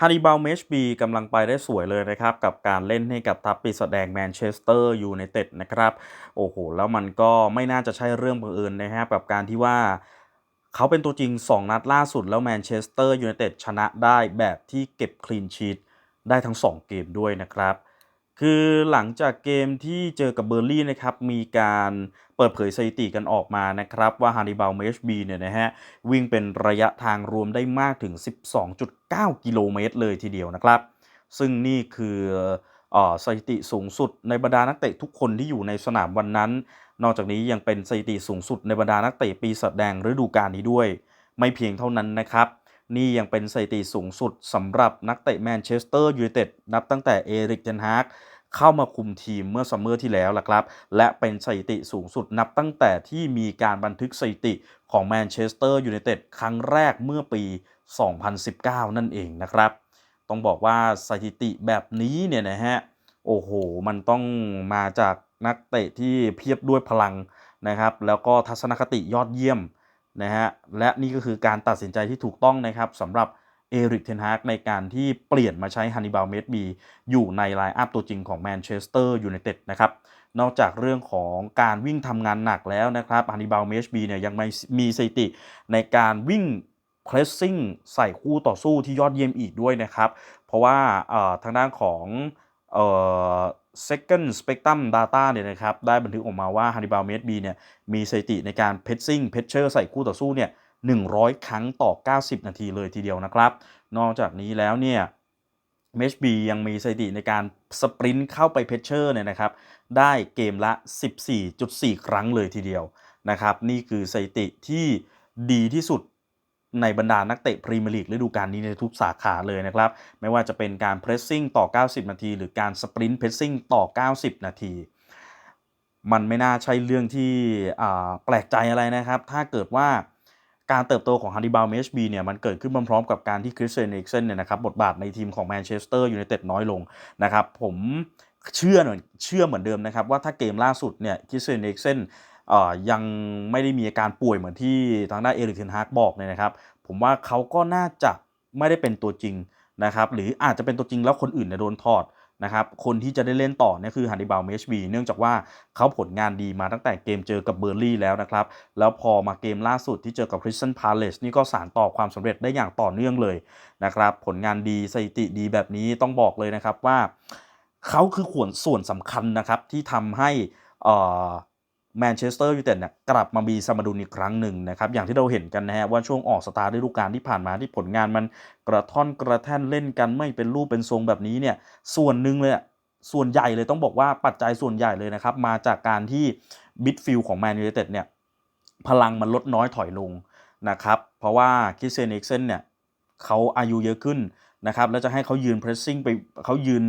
ฮาริบาลเมชบีกำลังไปได้สวยเลยนะครับ กับการเล่นให้กับทัพปีศาจแดงแมนเชสเตอร์ยูไนเต็ดนะครับ โอ้โห แล้วมันก็ไม่น่าจะใช่เรื่องบังเอิญนะครับกับการที่ว่าเขาเป็นตัวจริง 2 นัดล่าสุดแล้วแมนเชสเตอร์ยูไนเต็ดชนะได้แบบที่เก็บคลีนชีตได้ทั้ง 2 เกมด้วยนะครับ คือหลังจากเกมที่เจอกับเบอร์ลี่นะครับ มีการเปิดเผยสถิติกันออกมานะครับ ว่าฮานิบาลเมชบีเนี่ยนะฮะ วิ่งเป็นระยะทางรวมได้มากถึง 12.9 กิโลเมตรเลยทีเดียวนะครับ ซึ่งนี่คืออสถิติสูงสุดในบรรดานักเตะทุกคนที่อยู่ในสนามวันนั้น นอกจากนี้ยังเป็นสถิติสูงสุดในบรรดานักเตะปีศาจแดงฤดูกาลนี้ด้วย ไม่เพียงเท่านั้นนะครับ นี่ยังเป็นสถิติสูงสุดสำหรับนักเตะแมนเชสเตอร์ยูไนเต็ดนับตั้งแต่เอริกเทนฮากเข้ามาคุมทีมเมื่อซัมเมอร์ที่แล้วล่ะครับ และเป็นสถิติสูงสุดนับตั้งแต่ที่มีการบันทึกสถิติของแมนเชสเตอร์ยูไนเต็ดครั้งแรกเมื่อปี 2019 นั่นเองนะครับ ต้องบอกว่าสถิติแบบนี้เนี่ยนะฮะ โอ้โห มันต้องมาจากนักเตะที่เพียบด้วยพลังนะครับ แล้วก็ทัศนคติยอดเยี่ยม นะฮะและนี่ก็คือการตัดสินใจที่ถูกต้องนะครับสำหรับเอริกเทนฮากในการที่เปลี่ยนมาใช้ฮันนิบาลเมดบีอยู่ในไลน์อัพตัวจริงของแมนเชสเตอร์ยูไนเต็ดนะครับนอกจากเรื่องของการวิ่งทำงานหนักแล้วนะครับฮันนิบาลเมชบีเนี่ยยังไม่มีสถิติในการวิ่ง pressing ใส่คู่ต่อสู้ที่ยอดเยี่ยมอีกด้วยนะครับ เพราะว่าทางด้านของ second spectrum data เนี่ยนะครับได้บันทึกออกมาว่า Hannibal m e d b เนี่ยมีสถิติในการ pressing pressure ใส่คู่ต่อสู้เนี่ย100 ครั้งต่อ 90 นาทีเลยทีเดียวนะครับ นอกจากนี้แล้วเนี่ย m h b ยังมีสถิติในการสปรินต์เข้าไปเพชเชอร์เนี่ยนะครับ ได้เกมละ 14.4 ครั้งเลยทีเดียวนะครับ นี่คือสถิติที่ดีที่สุด ในบรรดานักเตะพรีเมียร์ลีกฤดูกาลนี้ในทุกสาขาเลยนะครับ ไม่ว่าจะเป็นการเพรสซิ่งต่อ 90 นาที หรือการสปรินต์เพรสซิ่งต่อ 90 นาที มันไม่น่าใช่เรื่องที่แปลกใจอะไรนะครับ ถ้าเกิดว่าการเติบโตของฮันดิบาลเมชบีเนี่ยมันเกิดขึ้นพร้อมๆกับการที่คริสเตียนเอกเซนเนี่ยนะครับบทบาทในทีมของแมนเชสเตอร์ยูไนเต็ดน้อยลงนะครับผมเชื่อเหมือนเชื่อเหมือนเดิมนะครับว่าถ้าเกมล่าสุดเนี่ยคริสเตียนเอกเซน ยังไม่ได้มีอาการป่วยเหมือนที่ทางด้านเอริกเทนฮากบอกเนี่ยนะครับ ผมว่าเขาก็น่าจะไม่ได้เป็นตัวจริงนะครับ หรืออาจจะเป็นตัวจริงแล้วคนอื่นเนี่ยโดนถอดนะครับ คนที่จะได้เล่นต่อเนี่ยคือฮันดิบาลเมชบีเนื่องจากว่าเขาผลงานดีมาตั้งแต่เกมเจอกับเบอร์ลี่แล้วนะครับ แล้วพอมาเกมล่าสุดที่เจอกับคริสตันพาเลสนี่ก็สารต่อความสำเร็จได้อย่างต่อเนื่องเลยนะครับ ผลงานดีสถิติดีแบบนี้ต้องบอกเลยนะครับว่าเขาคือขวนส่วนสำคัญนะครับที่ทำให้ แมนเชสเตอร์ยูไนเต็ดเนี่ยกลับมามีสมดุลอีกครั้งหนึ่งนะครับ อย่างที่เราเห็นกันนะฮะว่าช่วงออกสตาร์ฤดูกาลที่ผ่านมาที่ผลงานมันกระท่อนกระแท่นเล่นกันไม่เป็นรูปเป็นทรงแบบนี้เนี่ยส่วนหนึ่งเลยส่วนใหญ่เลยต้องบอกว่าปัจจัยส่วนใหญ่เลยนะครับ มาจากการที่บิดฟิลของแมนยูไนเต็ดเนี่ยพลังมันลดน้อยถอยลงนะครับเพราะว่าคิสเซนเอกเซนเนี่ยเขาอายุเยอะขึ้นนะครับแล้วจะให้เขายืนเพรสซิ่งไปเขายืน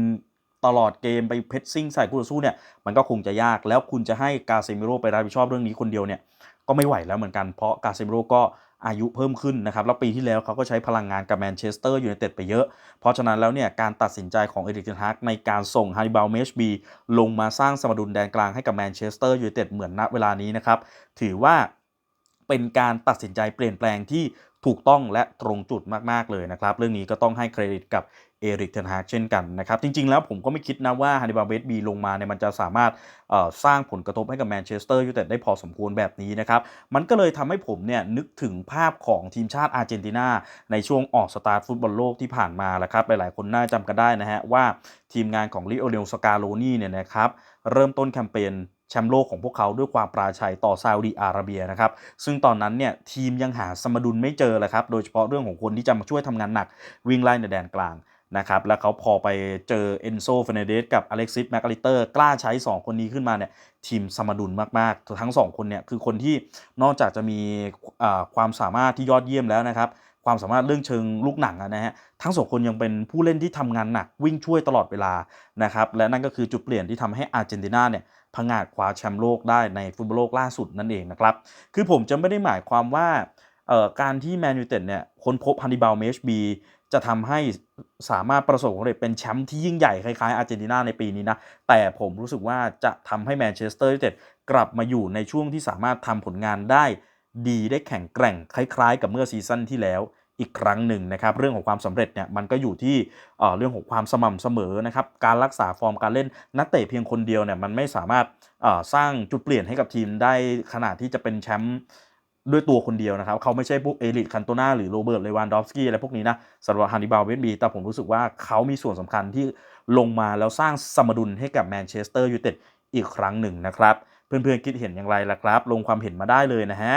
ตลอดเกมไปเพชรซิ่งใส่คู่ต่อสู้เนี่ยมันก็คงจะยากแล้วคุณจะให้กาเซมิโร่ไปรับผิดชอบเรื่องนี้คนเดียวเนี่ยก็ไม่ไหวแล้วเหมือนกันเพราะกาเซมิโร่ก็อายุเพิ่มขึ้นนะครับ แล้วปีที่แล้วเขาก็ใช้พลังงานกับแมนเชสเตอร์ยูไนเต็ดไปเยอะ เพราะฉะนั้นแล้วเนี่ยการตัดสินใจของเอริกเทนฮากในการส่งฮาริบาลเมชบีลงมาสร้างสมดุลแดนกลางให้กับแมนเชสเตอร์ยูไนเต็ดเหมือนณเวลานี้นะครับ ถือว่าเป็นการตัดสินใจเปลี่ยนแปลงที่ถูกต้องและตรงจุดมาก ๆ เลยนะครับ เรื่องนี้ก็ต้องให้เครดิตกับเอริกเทนฮากเช่นกันนะครับ จริง ๆ แล้วผมก็ไม่คิดนะว่าฮันนิบาเบสบีลงมาเนี่ยมันจะสามารถสร้างผลกระทบให้กับแมนเชสเตอร์ยูไนเต็ดได้พอสมควรแบบนี้นะครับ มันก็เลยทำให้ผมเนี่ยนึกถึงภาพของทีมชาติอาร์เจนตินาในช่วงออกสตาร์ทฟุตบอลโลกที่ผ่านมาแหละครับ หลาย ๆ คนน่าจำกันได้นะฮะว่าทีมงานของลิโอเนลสกาโลนี่เนี่ยนะครับเริ่มต้นแคมเปญ แชมป์โลกของพวกเขาด้วยความปราชัยต่อซาอุดีอาระเบียนะครับ ซึ่งตอนนั้นเนี่ยทีมยังหาสมดุลไม่เจอเลยครับ โดยเฉพาะเรื่องของคนที่จะมาช่วยทำงานหนักวิ่งไล่ในแดนกลางนะครับ แล้วเขาพอไปเจอเอนโซเฟเนเดสกับอเล็กซิสแมคอาริเตอร์กล้าใช้ 2 คนนี้ขึ้นมาเนี่ยทีมสมดุลมากๆ ทั้ง 2 คนเนี่ยคือคนที่นอกจากจะมีความสามารถที่ยอดเยี่ยมแล้วนะครับความสามารถเรื่องเชิงลูกหนังนะฮะ ทั้งสองคนยังเป็นผู้เล่นที่ทำงานหนักวิ่งช่วยตลอดเวลานะครับและนั่นก็คือจุดเปลี่ยนที่ทำให้อาร์เจนตินาเนี่ยพังาดคว้าแชมป์โลกได้ในฟุตบอลโลกล่าสุดนั่นเองนะครับคือผมจะไม่ได้หมายความว่าการที่แมนยูเต็ดเนี่ยค้นพบฮันนิบาลเมชบีจะทำให้สามารถประสบความสำเร็จเป็นแชมป์ที่ยิ่งใหญ่คล้ายๆอาร์เจนตินาในปีนี้นะ แต่ผมรู้สึกว่าจะทำให้แมนเชสเตอร์ยูไนเต็ดกลับมาอยู่ในช่วงที่สามารถทำผลงานได้ดีได้แข็งแกร่งคล้ายๆ กับเมื่อซีซั่นที่แล้ว อีกครั้งหนึ่งนะครับ เรื่องของความสำเร็จเนี่ยมันก็อยู่ที่เเรื่องของความสม่ำเสมอนะครับ การรักษาฟอร์มการเล่นนักเตะเพียงคนเดียวเนี่ยมันไม่สามารถสร้างจุดเปลี่ยนให้กับทีมได้ขนาดที่จะเป็นแชมป์ด้วยตัวคนเดียวนะครับ เขาไม่ใช่พวกเอลิทคันโตนาหรือโรเบิร์ตเลวานดอฟสกี้อะไรพวกนี้นะสำหรับฮันนิบาลเวนบีแต่ผมรู้สึกว่าเขามีส่วนสำคัญที่ลงมาแล้วสร้างสมดุลให้กับแมนเชสเตอร์ยูไนเต็ดอีกครั้งหนึ่งนะครับ เพื่อนๆคิดเห็นอย่างไรล่ะครับ ลงความเห็นมาได้เลยนะฮะ